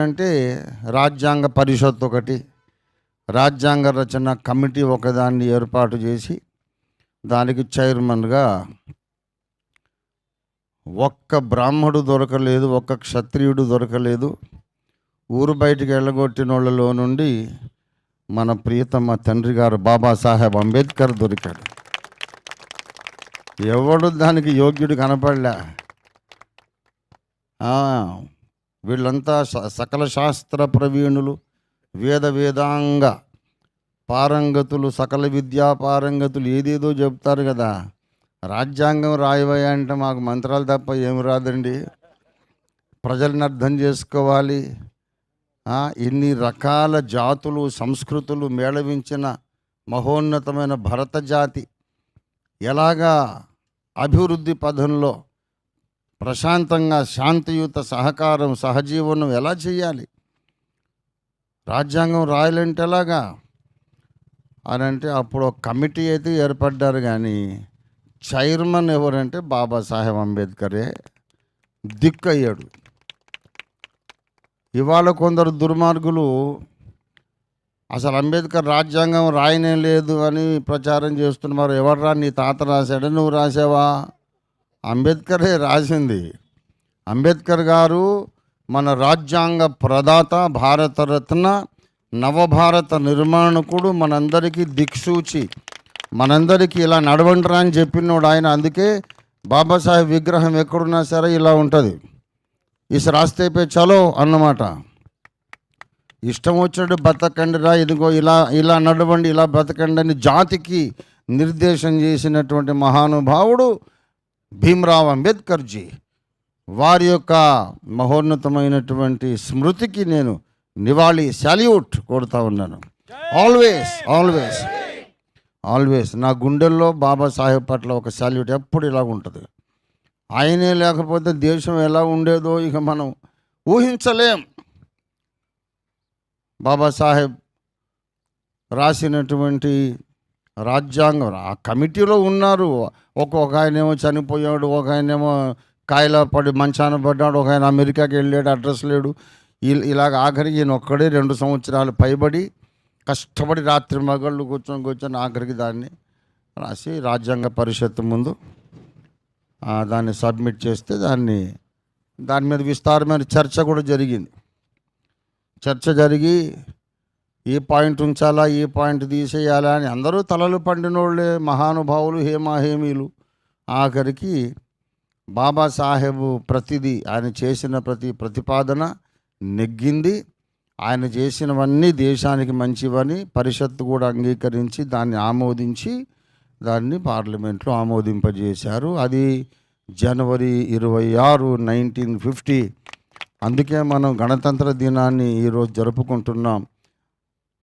అంటే రాజ్యాంగ పరిషత్ ఒకటి రాజ్యాంగ రచన కమిటీ ఒకదాన్ని ఏర్పాటు చేసి దానికి చైర్మన్గా ఒక్క బ్రాహ్మడు దొరకలేదు ఒక్క క్షత్రియుడు దొరకలేదు. ఊరు బయటికి వెళ్ళగొట్టిన వాళ్ళలో నుండి మన ప్రియతమ తండ్రి గారు బాబాసాహెబ్ అంబేద్కర్ దొరికాడు. ఎవడు దానికి యోగ్యుడు కనపడలే. వీళ్ళంతా సకల శాస్త్ర ప్రవీణులు వేద వేదాంగ పారంగతులు సకల విద్యా పారంగతులు ఏదేదో చెప్తారు కదా. రాజ్యాంగం రాయవయ్యా అంటే మాకు మంత్రాలు తప్ప ఏమి రాదండి. ప్రజల్ని అర్థం చేసుకోవాలి. ఇన్ని రకాల జాతులు సంస్కృతులు మేళవించిన మహోన్నతమైన భరత జాతి ఎలాగా అభివృద్ధి పథంలో ప్రశాంతంగా శాంతియుత సహకారం సహజీవనం ఎలా చేయాలి? రాజ్యాంగం రాయాలంటే ఎలాగా? అని అంటే అప్పుడు ఒక కమిటీ అయితే ఏర్పడ్డారు కానీ చైర్మన్ ఎవరంటే బాబాసాహెబ్ అంబేద్కరే దిక్కయ్యాడు. ఇవాళ కొందరు దుర్మార్గులు అసలు అంబేద్కర్ రాజ్యాంగం రాయనే లేదు అని ప్రచారం చేస్తున్నారు. ఎవడరా నీ తాత రాశాడు? నువ్వు రాసావా అంబేద్కరే రాసింది. అంబేద్కర్ గారు మన రాజ్యాంగ ప్రదాత భారతరత్న నవభారత నిర్మాణకుడు మనందరికీ దిక్సూచి. మనందరికీ ఇలా నడవండిరా అని చెప్పినోడు ఆయన. అందుకే బాబాసాహెబ్ విగ్రహం ఎక్కడున్నా సరే ఇలా ఉంటుంది. ఇస్ రాస్తేపే చలో అన్నమాట. ఇష్టం వచ్చినట్టు బతకండి రా ఇదిగో ఇలా ఇలా నడవండి ఇలా బతకండి అని జాతికి నిర్దేశం చేసినటువంటి మహానుభావుడు భీమ్రావ్ అంబేద్కర్జీ వారి యొక్క మహోన్నతమైనటువంటి స్మృతికి నేను నివాళి శాల్యూట్ కొడుతూ ఉన్నాను. ఆల్వేస్ ఆల్వేస్ ఆల్వేస్ నా గుండెల్లో బాబాసాహెబ్ పట్ల ఒక శాల్యూట్ ఎప్పుడు ఇలా ఉంటుంది. ఆయనే లేకపోతే దేశం ఎలా ఉండేదో ఇక మనం ఊహించలేం. బాబాసాహెబ్ రాసినటువంటి రాజ్యాంగం ఆ కమిటీలో ఉన్నారు. ఒక్కొక్క ఆయనేమో చనిపోయాడు ఒక ఆయన ఏమో కాయల పడి మంచాన పడ్డాడు ఒక ఆయన అమెరికాకి వెళ్ళాడు అడ్రస్ లేడు. ఇలాగ ఆఖరికి ఈయన ఒక్కడే రెండు సంవత్సరాలు పైబడి కష్టపడి రాత్రి మగళ్ళు కూర్చొని కూర్చొని ఆఖరికి దాన్ని రాసి రాజ్యాంగ పరిషత్ ముందు దాన్ని సబ్మిట్ చేస్తే దాన్ని దాని మీద విస్తారమైన చర్చ కూడా జరిగింది. చర్చ జరిగి ఈ పాయింట్ ఉంచాలా ఈ పాయింట్ తీసేయాలా అని అందరూ తలలు పండినోళ్ళే మహానుభావులు హేమాహేమీలు. ఆఖరికి బాబాసాహెబు ప్రతిదీ ఆయన చేసిన ప్రతి ప్రతిపాదన నెగ్గింది. ఆయన చేసినవన్నీ దేశానికి మంచివని పరిషత్తు కూడా అంగీకరించి దాన్ని ఆమోదించి దాన్ని పార్లమెంట్లో ఆమోదింపజేశారు. అది జనవరి ఇరవై ఆరు నైన్టీన్ ఫిఫ్టీ. అందుకే మనం గణతంత్ర దినాన్ని ఈరోజు జరుపుకుంటున్నాం.